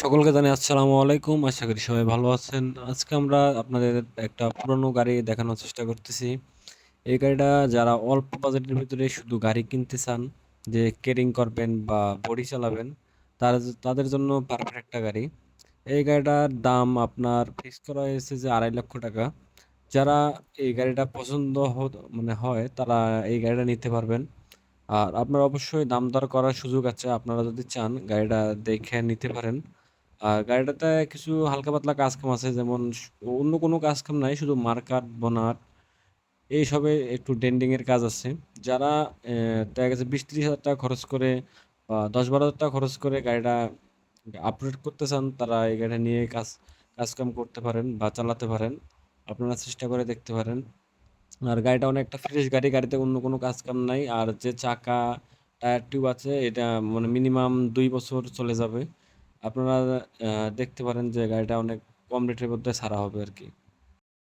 সকলকে জানাই আসসালামু আলাইকুম। আশা করি সবাই ভালো আছেন। আজকে আমরা আপনাদের একটা পুরানো গাড়ি দেখানোর চেষ্টা করতেছি। এই গাড়িটা যারা অল্প বাজেটের ভিতরে শুধু গাড়ি কিনতে চান, যে কেরিং করবেন বা বডি চালাবেন, তারা তাদের জন্য পারফেক্ট একটা গাড়ি। এই গাড়িটার দাম আপনার ফিক্স করা হয়েছে যে ৳২.৫ লক্ষ। টাকা যারা এই গাড়িটা পছন্দ মানে হয় তারা এই গাড়িটা নিতে পারবেন। আর আপনার অবশ্যই দাম দর করার সুযোগ আছে। আপনারা যদি চান গাড়িটা দেখে নিতে পারেন। আর গাড়িটাতে কিছু হালকা পাতলা কাজ-কাম আছে যেমন অন্য কোনো কাজ-কাম নাই। শুধু মার্কার, বোনাট এইসবে একটু ডেন্টিং এর কাজ আছে। যারা দেখা গেছে ৳২০-৩০,০০০ খরচ করে বা ৳১০-১২,০০০ খরচ করে গাড়িটা আপগ্রেড করতে চান, তারা এই গাড়িটা নিয়ে কাজ কাজ-কাম করতে পারেন বা চালাতে পারেন। আপনারা চেষ্টা করে দেখতে পারেন। আর গাড়িটা অনেকটা ফ্রেশ গাড়ি। গাড়িতে অন্য কোনো কাজ-কাম নাই। আর যে চাকা, টায়ার টিউব আছে এটা মানে মিনিমাম ২ বছর চলে যাবে। আপনারা দেখতে পারেন যে গাড়িটা অনেক কম রেটের মধ্যে ছাড়া হবে আরকি।